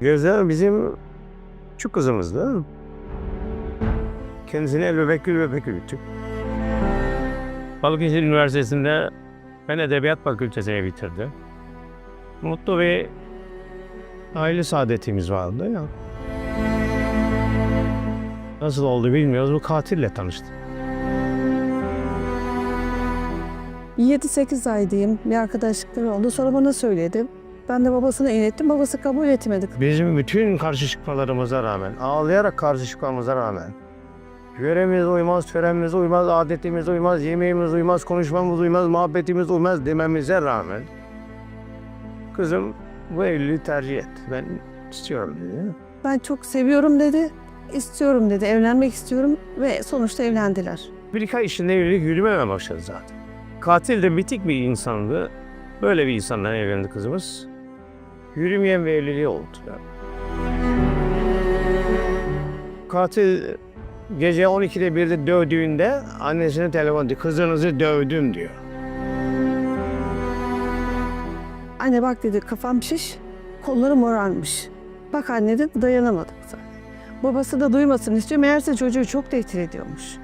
Gözde bizim küçük kızımızdı. Kendisini el bebek gül bebek büyüttük. Balıkesir Üniversitesi'nde ben Edebiyat Fakültesini bitirdi. Mutlu bir aile saadetimiz vardı ya. Nasıl oldu bilmiyoruz. Bu katille tanıştık. 7-8 ay bir arkadaşlıkları oldu. Sonra bana söyledi. Ben de babasına ilettim. Babası kabul etmedi. Bizim bütün karşı çıkmalarımıza rağmen, ağlayarak karşı çıkmamıza rağmen, yöremiz uymaz, törenimiz uymaz, adetimiz uymaz, yemeğimiz uymaz, konuşmamız uymaz, muhabbetimiz uymaz dememize rağmen kızım bu evliliği tercih et. Ben istiyorum dedi. Ben çok seviyorum dedi. İstiyorum dedi. Evlenmek istiyorum ve sonuçta evlendiler. Bir iki ay içinde evlilik yürümeye başladı zaten. Katil de bitik bir insandı. Böyle bir insanla evlendi kızımız. Yürümeyen bir evliliği oldu. Katil gece 12'de 1'de dövdüğünde annesine telefon ediyor. Kızınızı dövdüm diyor. Anne bak dedi kafam şiş, kolları morarmış. Bak anne de dayanamadık zaten. Babası da duymasın istiyor. Meğerse çocuğu çok tehdit ediyormuş.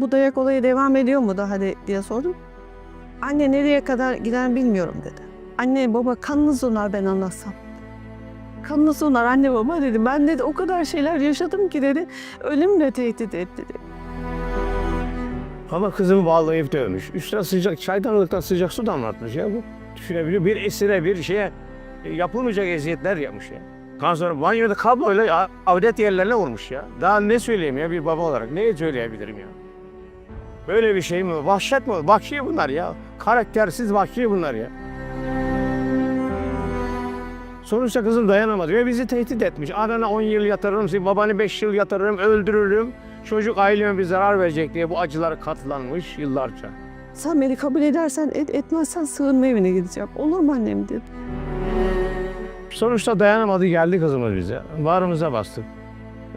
Bu dayak olayı devam ediyor mu daha de, diye sordum. Anne nereye kadar gider bilmiyorum dedi. Anne baba kanınız donar ben anlatsam. Kanınız donar anne baba dedi. Ben dedi o kadar şeyler yaşadım ki dedi. Ölümle tehdit etti dedi. Ama kızımı bağlayıp dövmüş. Üstüne sıcak, çaydanlıktan sıcak su damlatmış ya bu. Düşünebiliyor. Bir esire bir şeye e, yapılmayacak eziyetler yapmış ya. Ondan sonra banyoda kabloyla avdet yerlerine vurmuş ya. Daha ne söyleyeyim ya bir baba olarak? Ne söyleyebilirim ya? Böyle bir şey mi? Vahşet mi? Vahşi bunlar ya. Karaktersiz vahşi bunlar ya. Sonuçta kızım dayanamadı ve bizi tehdit etmiş. Anana 10 yıl yatırırım, senin babanı 5 yıl yatırırım, öldürürüm. Çocuk aileme bir zarar verecek diye bu acılara katlanmış yıllarca. Sen beni kabul edersen et, etmezsen sığınma evine gideceğim. Olur mu annem dedi. Sonuçta dayanamadı geldi kızımız bize. Bağrımıza bastık.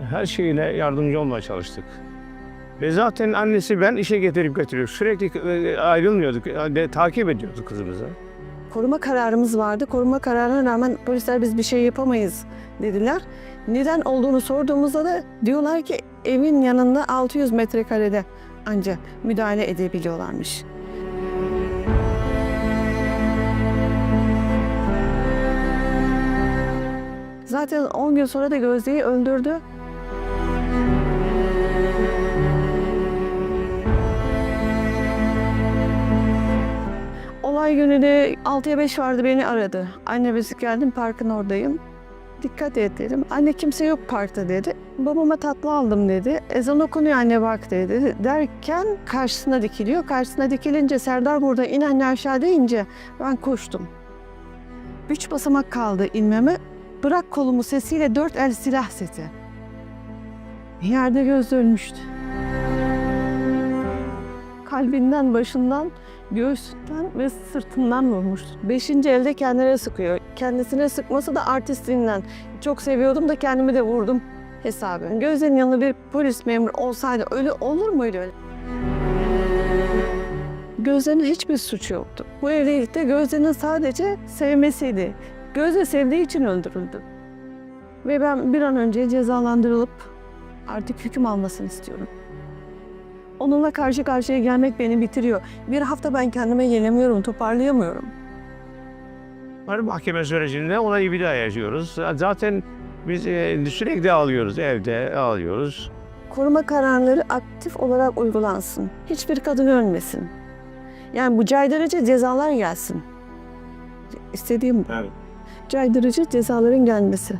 Her şeyle yardımcı olmaya çalıştık. Ve zaten annesi ben işe getirip götürüyor. Sürekli e, ayrılmıyorduk. Takip ediyorduk kızımızı. Koruma kararımız vardı. Koruma kararına rağmen polisler biz bir şey yapamayız dediler. Neden olduğunu sorduğumuzda da diyorlar ki evin yanında 600 metrekarede ancak müdahale edebiliyorlarmış. Zaten 10 gün sonra da Gözde'yi öldürdü. Günü de 6'ya 5 vardı beni aradı. Anne biz geldim parkın oradayım. Dikkat et dedim. Anne kimse yok parkta dedi. Babama tatlı aldım dedi. Ezan okunuyor anne bak dedi. Derken karşısına dikiliyor. Karşısına dikilince Serdar burada in anne aşağı deyince ben koştum. Üç basamak kaldı inmeme. Bırak kolumu sesiyle dört el silah sesi. Yerde göz ölmüştü. Kalbinden, başından, göğsünden ve sırtından vurmuştu. Beşinci elde kendine sıkıyor. Kendisine sıkması da artistliğinden. Çok seviyordum da kendimi de vurdum hesabı. Gözlerin yanında bir polis memuru olsaydı öyle olur muydu öyle? Gözlerinin hiçbir suçu yoktu. Bu evlilikte Gözde'nin sadece sevmesiydi. Gözde sevdiği için öldürüldü. Ve ben bir an önce cezalandırılıp artık hüküm almasını istiyorum. Onunla karşı karşıya gelmek beni bitiriyor. Bir hafta ben kendime gelemiyorum, toparlayamıyorum. Hani mahkeme sürecinde ona bir daha yaşıyoruz. Zaten biz e, sürekli ağlıyoruz, evde ağlıyoruz. Koruma kararları aktif olarak uygulansın. Hiçbir kadın ölmesin. Yani bu caydırıcı cezalar gelsin. İstediğim bu. Evet. Caydırıcı cezaların gelmesi.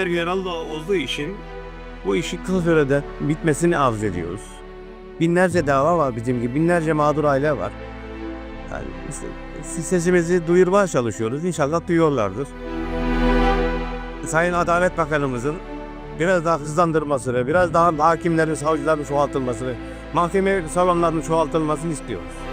Gönüller yaralı olduğu için bu işi kısa sürede bitmesini arz ediyoruz. Binlerce dava var bizim gibi, binlerce mağdur aile var. Yani sesimizi duyurmaya çalışıyoruz. İnşallah duyuyorlardır. Sayın Adalet Bakanımızın biraz daha hızlandırmasını, biraz daha hakimlerin, savcıların çoğaltılmasını, mahkeme salonlarının çoğaltılmasını istiyoruz.